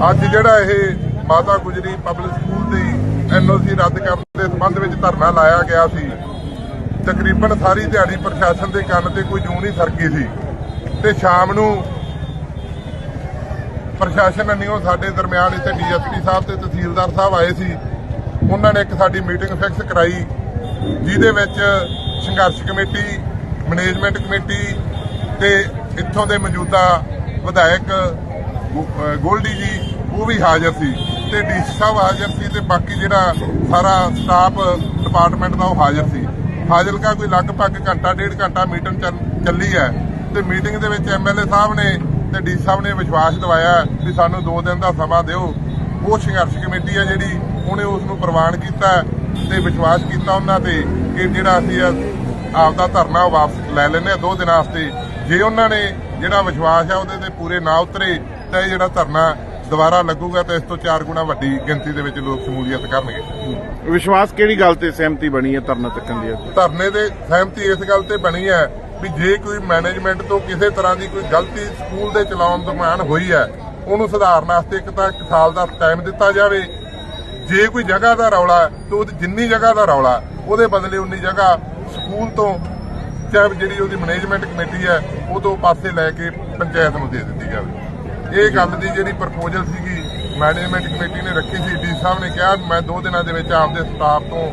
ਅੱਜ ਜਿਹੜਾ ਇਹ ਮਾਤਾ ਗੁਜਰੀ ਪਬਲਿਕ ਸਕੂਲ ਦੀ ਐਨਓਸੀ ਰੱਦ ਕਰਨ ਦੇ ਸੰਬੰਧ ਵਿੱਚ ਧਰਨਾ ਲਾਇਆ ਗਿਆ ਸੀ, ਤਕਰੀਬਨ ਸਾਰੀ ਦਿਹਾੜੀ ਪ੍ਰਸ਼ਾਸਨ ਦੇ ਕੰਨ ਤੇ ਕੋਈ ਜੂੰ ਨਹੀਂ ਸਰਕੀ ਸੀ। ਤੇ ਸ਼ਾਮ ਨੂੰ ਪ੍ਰਸ਼ਾਸਨ ਨਹੀਂ ਸਾਡੇ ਦਰਮਿਆਨ ਇੱਥੇ ਡੀਐਸਪੀ ਸਾਹਿਬ ਤੇ ਤਹਿਸੀਲਦਾਰ ਸਾਹਿਬ ਆਏ ਸੀ। ਉਹਨਾਂ ਨੇ ਇੱਕ ਸਾਡੀ ਮੀਟਿੰਗ ਫਿਕਸ ਕਰਾਈ, ਜਿਹਦੇ ਵਿੱਚ ਸੰਘਰਸ਼ ਕਮੇਟੀ, ਮੈਨੇਜਮੈਂਟ ਕਮੇਟੀ ਤੇ ਇੱਥੋਂ ਦੇ ਮੌਜੂਦਾ ਵਿਧਾਇਕ ਗੋਲਡੀ ਜੀ ਉਹ ਵੀ ਹਾਜ਼ਰ ਸੀ ਤੇ ਡੀਸੀ ਸਾਹਿਬ ਹਾਜ਼ਰ ਸੀ ਤੇ ਬਾਕੀ ਜਿਹੜਾ ਸਾਰਾ ਸਟਾਫ ਡਿਪਾਰਟਮੈਂਟ ਦਾ ਉਹ ਹਾਜ਼ਰ ਸੀ। ਫਾਜ਼ਿਲਕਾ ਕੋਈ ਲਗਭਗ ਘੰਟਾ, ਡੇਢ ਘੰਟਾ ਮੀਟਿੰਗ ਚੱਲੀ ਹੈ ਤੇ ਮੀਟਿੰਗ ਦੇ ਵਿੱਚ ਐਮਐਲਏ ਸਾਹਿਬ ਨੇ ਤੇ ਡੀ ਸਾਹਿਬ ਨੇ ਵਿਸ਼ਵਾਸ ਦਿਵਾਇਆ ਵੀ ਸਾਨੂੰ 2 ਦਿਨ ਦਾ ਸਮਾਂ ਦਿਓ। ਉਹ ਸੰਘਰਸ਼ ਕਮੇਟੀ ਹੈ ਜਿਹੜੀ, ਉਹਨੇ ਉਸ ਨੂੰ ਪ੍ਰਵਾਨ ਕੀਤਾ ਤੇ ਵਿਸ਼ਵਾਸ ਕੀਤਾ ਉਹਨਾਂ ਤੇ ਕਿ ਜਿਹੜਾ ਅਸੀਂ ਆਪਦਾ ਧਰਨਾ ਉਹ ਵਾਪਸ ਲੈ ਲੈਨੇ ਆ 2 ਦਿਨਾਂ ਵਾਸਤੇ। ਜੇ ਉਹਨਾਂ ਨੇ ਜਿਹੜਾ ਵਿਸ਼ਵਾਸ ਹੈ ਉਹਦੇ ਤੇ ਪੂਰੇ ਨਾ ਉਤਰੇ, ਤਾਂ ਇਹ ਜਿਹੜਾ ਧਰਨਾ ਦੁਬਾਰਾ ਲੱਗੂਗਾ ਤਾਂ ਇਸ ਤੋਂ ਚਾਰ ਗੁਣਾ ਵੱਡੀ ਗਿਣਤੀ ਦੇ ਵਿੱਚ ਲੋਕ ਸ਼ਮੂਲੀਅਤ ਕਰਨਗੇ। ਵਿਸ਼ਵਾਸ ਕਿਹੜੀ ਗੱਲ ਤੇ ਸਹਿਮਤੀ ਬਣੀ ਹੈ ਧਰਨਾ ਚੱਕਣ ਦੀ? ਧਰਨੇ ਦੇ ਸਹਿਮਤੀ ਇਸ ਗੱਲ ਤੇ ਬਣੀ ਹੈ ਵੀ ਜੇ ਕੋਈ ਮੈਨੇਜਮੈਂਟ ਤੋਂ ਕਿਸੇ ਤਰ੍ਹਾਂ ਦੀ ਕੋਈ ਗਲਤੀ ਸਕੂਲ ਦੇ ਚਲਾਉਣ ਦਰਮਿਆਨ ਹੋਈ ਹੈ ਉਹਨੂੰ ਸੁਧਾਰਨ ਵਾਸਤੇ ਇੱਕ ਤਾਂ ਇੱਕ ਸਾਲ ਦਾ ਟਾਈਮ ਦਿੱਤਾ ਜਾਵੇ। ਜੇ ਕੋਈ ਜਗ੍ਹਾ ਦਾ ਰੌਲਾ ਤਾਂ ਉਹਦੀ ਜਿੰਨੀ ਜਗ੍ਹਾ ਦਾ ਰੌਲਾ ਉਹਦੇ ਬਦਲੇ ਉਨੀ ਜਗ੍ਹਾ ਸਕੂਲ ਤੋਂ ਚਾਹੇ ਜਿਹੜੀ ਉਹਦੀ ਮੈਨੇਜਮੈਂਟ ਕਮੇਟੀ ਹੈ ਉਹ ਤੋਂ ਪਾਸੇ ਲੈ ਕੇ ਪੰਚਾਇਤ ਨੂੰ ਦੇ ਦਿੱਤੀ ਜਾਵੇ। ਇਹ ਗੱਲ ਦੀ ਜਿਹੜੀ ਪ੍ਰਪੋਜ਼ਲ ਸੀਗੀ ਮੈਨੇਜਮੈਂਟ ਕਮੇਟੀ ਨੇ ਰੱਖੀ ਸੀ ਡੀ ਸਾਹਿਬ ਨੇ ਕਿਹਾ ਮੈਂ 2 ਦਿਨਾਂ ਦੇ ਵਿੱਚ ਆਪਦੇ ਸਟਾਫ ਤੋਂ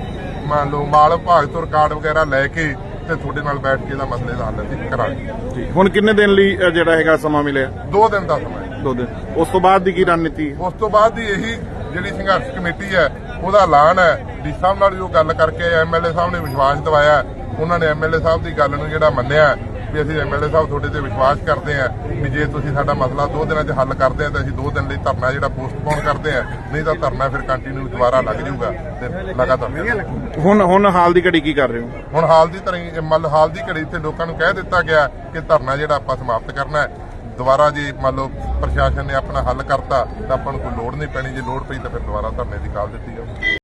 ਮੰਨ ਲਓ ਮਾਲ ਵਿਭਾਗ ਤੋਂ ਰਿਕਾਰਡ ਵਗੈਰਾ ਲੈ ਕੇ ਤੇ ਤੁਹਾਡੇ ਨਾਲ ਬੈਠ ਕੇ ਇਹਦਾ ਮਸਲੇ ਦਾ ਹੱਲ ਅਸੀਂ ਕਰਾਂਗੇ। ਠੀਕ ਹੁਣ ਕਿੰਨੇ ਦਿਨ ਲਈ ਜਿਹੜਾ ਹੈਗਾ ਸਮਾਂ ਮਿਲਿਆ? 2 ਦਿਨ ਦਾ ਸਮਾਂ ਦੋ ਦਿਨ। ਉਸ ਤੋਂ ਬਾਅਦ ਦੀ ਕੀ ਰਣਨੀਤੀ ਉਸ ਤੋਂ ਬਾਅਦ ਦੀ ਇਹੀ ਜਿਹੜੀ ਸੰਘਰਸ਼ ਕਮੇਟੀ ਹੈ ਉਹਦਾ ਐਲਾਨ ਹੈ। ਡੀ ਸਾਹਿਬ ਨਾਲ ਜੋ ਗੱਲ ਕਰਕੇ ਐਮਐਲਏ ਸਾਹਿਬ ਨੇ ਵਿਸ਼ਵਾਸ ਦਿਵਾਇਆ। ਉਹਨਾਂ ਨੇ ਐਮਐਲਏ ਸਾਹਿਬ ਦੀ ਗੱਲ ਨੂੰ ਜਿਹੜਾ ਮੰਨਿਆ ਵੀ ਅਸੀਂ ਐਮਐਲਏ ਸਾਹਿਬ ਤੁਹਾਡੇ ਤੇ ਵਿਸ਼ਵਾਸ ਕਰਦੇ ਹਾਂ ਵੀ ਜੇ ਤੁਸੀਂ ਸਾਡਾ ਮਸਲਾ 2 ਦਿਨਾਂ 'ਚ ਹੱਲ ਕਰਦੇ ਆ ਤਾਂ ਅਸੀਂ 2 ਦਿਨ ਲਈ ਧਰਨਾ ਜਿਹੜਾ ਪੋਸਟਪੋਨ ਕਰਦੇ ਆ ਨਹੀਂ ਤਾਂ ਧਰਨਾ ਫਿਰ ਕੰਟੀਨਿਊ ਦੁਬਾਰਾ ਲੱਗ ਜਾਊਗਾ ਤੇ ਲਗਾਤਾਰ ਹੁਣ ਹੁਣ ਹਾਲ ਦੀ ਘੜੀ ਕੀ ਕਰ ਰਹੇ ਹੋ? ਹੁਣ ਹਾਲ ਦੀ ਤਰ੍ਹਾਂ ਲਓ ਹਾਲ ਦੀ ਘੜੀ ਤੇ ਲੋਕਾਂ ਨੂੰ ਕਹਿ ਦਿੱਤਾ ਗਿਆ ਕਿ ਧਰਨਾ ਜਿਹੜਾ ਆਪਾਂ ਸਮਾਪਤ ਕਰਨਾ ਹੈ। ਦੁਬਾਰਾ ਜੇ ਮੰਨ ਲਓ ਪ੍ਰਸ਼ਾਸਨ ਨੇ ਆਪਣਾ ਹੱਲ ਕਰਤਾ ਤਾਂ ਆਪਾਂ ਨੂੰ ਕੋਈ ਲੋੜ ਨਹੀਂ ਪੈਣੀ ਜੇ ਲੋੜ ਪਈ ਤਾਂ ਫਿਰ ਦੁਬਾਰਾ ਧਰਨੇ ਦੀ ਕਾਲ ਦਿੱਤੀ ਜਾਊਗੀ।